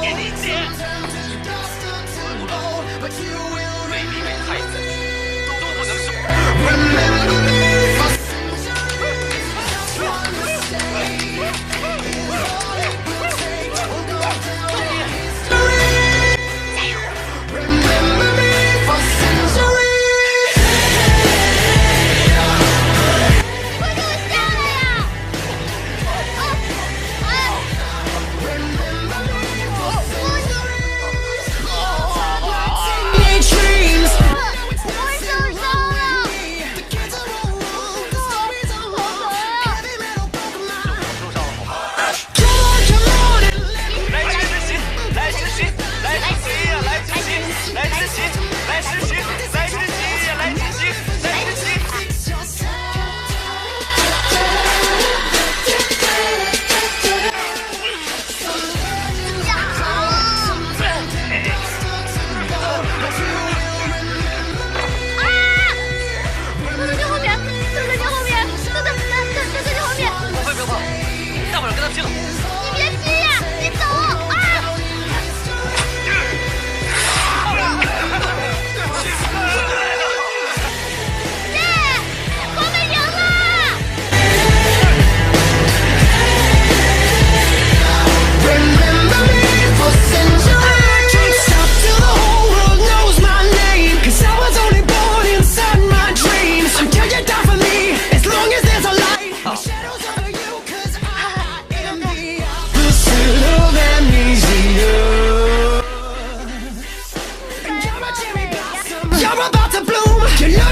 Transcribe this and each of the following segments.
给你钱。没你没孩子，都不能生。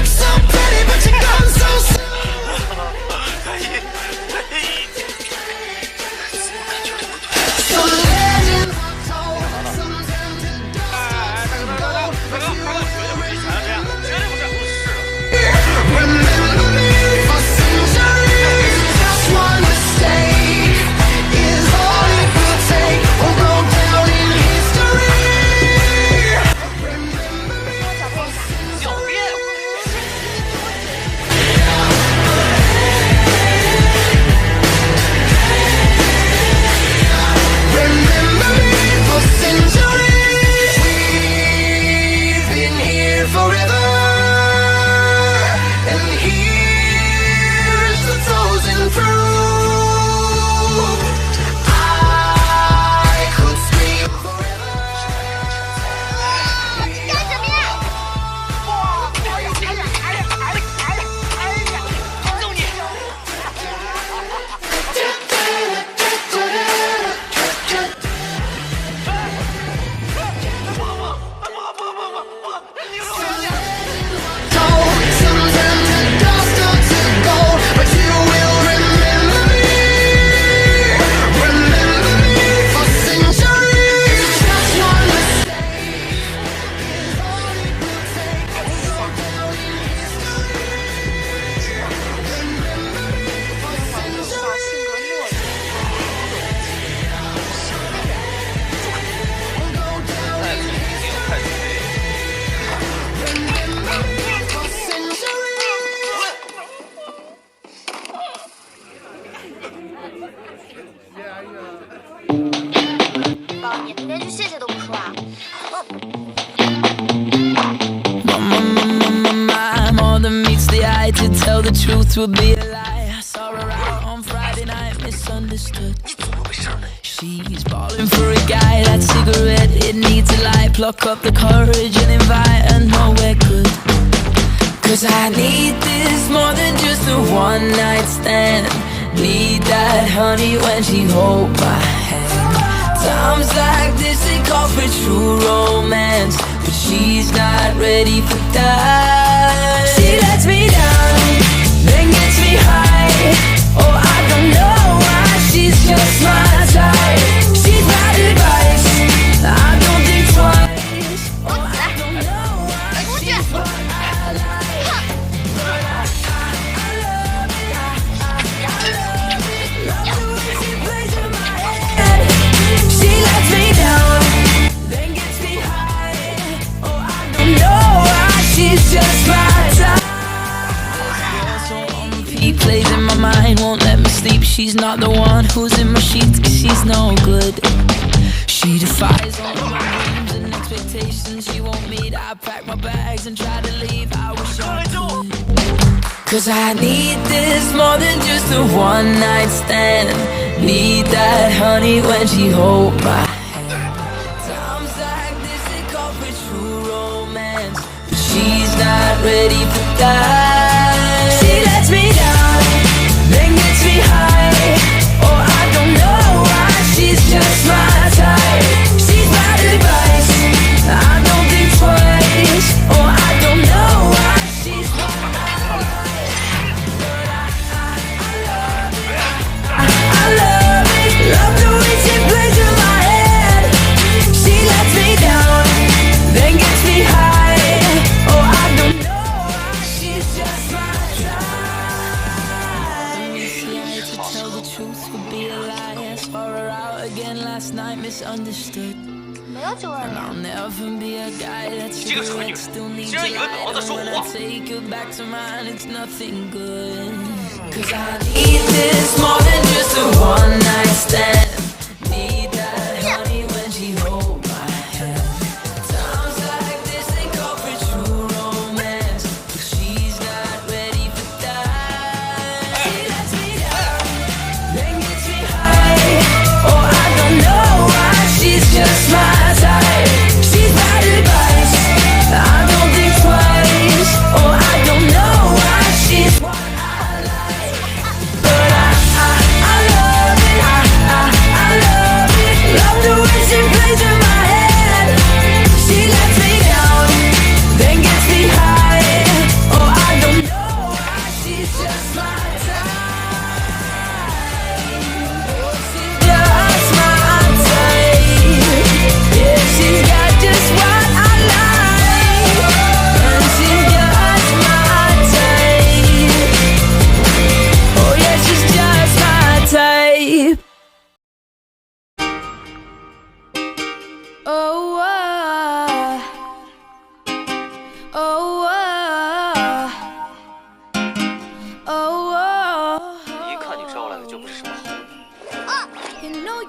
so pretty, but you're gone so soon. you meets the eye to tell the truth would be a lie. I saw her on Friday night, misunderstood. She's balling for a guy, that cigarette, it needs a light. Up the courage and invite her nowhere good. Cause I need this more than just a one night stand. Need that honey when she hold my Times like this, they call for true romance. But she's not ready for that. She lets me down, then gets me high. Oh, I don't know why she's just my type. She's not the one who's in my sheets, cause she's no good. She defies all my dreams and expectations she won't meet. I pack my bags and try to leave. I wish I could. Cause I need this more than just a one night stand. Need that honey when she hold my hand. Times like this, they call for true romance. But she's not ready for that. 蠢女人，竟然以为老子在说胡话。Back to mine, it's nothing good. Cause I need this more than just a one night stand.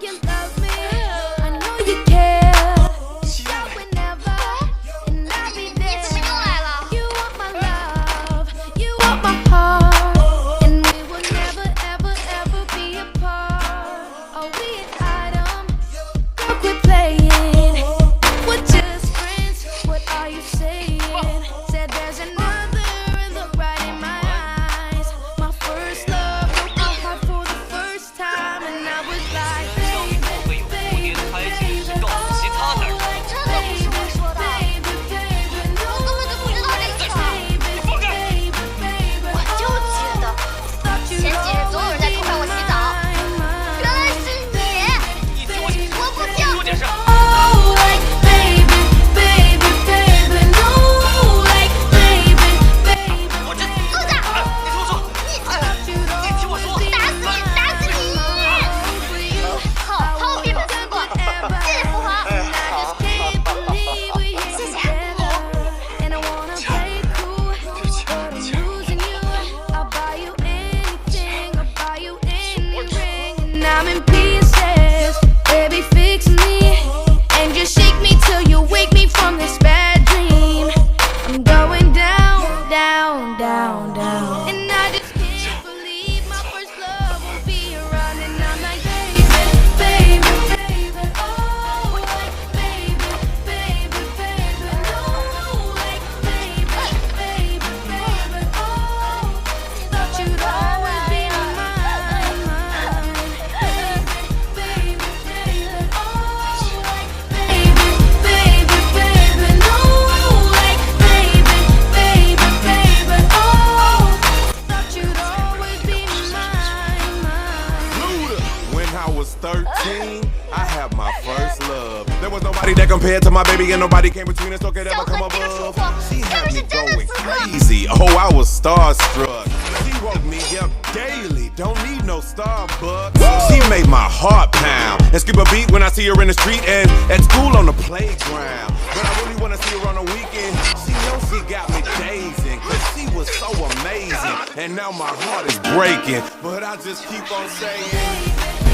making love. I have my first love. There was nobody that compared to my baby, and nobody came between us or could ever come above. She had me going crazy. Oh, I was starstruck. She woke me up daily. Don't need no Starbucks. She made my heart pound and skip a beat when I see her in the street and at school on the playground. But I really wanna see her on the weekend. She knows she got me dazing, cause she was so amazing. And now my heart is breaking, but I just keep on saying.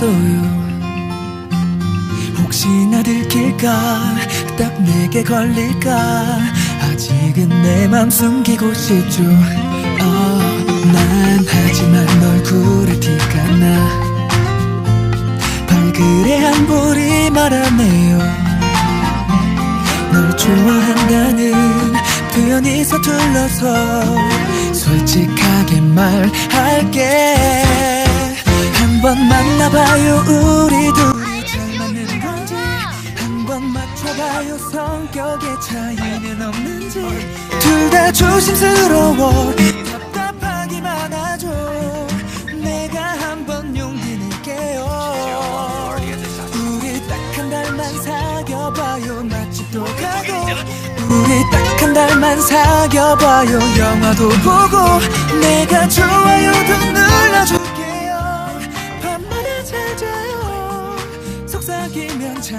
안 되겠어요. 혹시나 들킬까, 딱 내게 걸릴까, 아직은 내 맘 숨기고 싶죠. 어, 난 하지만 널 구를 티가 나. 발그레 한 볼이 말하네요. 널 좋아한다는 표현이 서툴러서 솔직하게 말할게 한번 만나봐요 우리 둘이 잘 맞는 건지 한번 맞춰봐요 성격의 차이는 없는지. 둘 다 조심스러워. 답답하기만 하죠 내가 한번 용기 낼게요. 우리 딱 한 달만 사귀어봐요 맛집도 가고. 우리 딱 한 달만 사귀어봐요 영화도 보고. 내가 좋아요도 눌러줄 잠들어요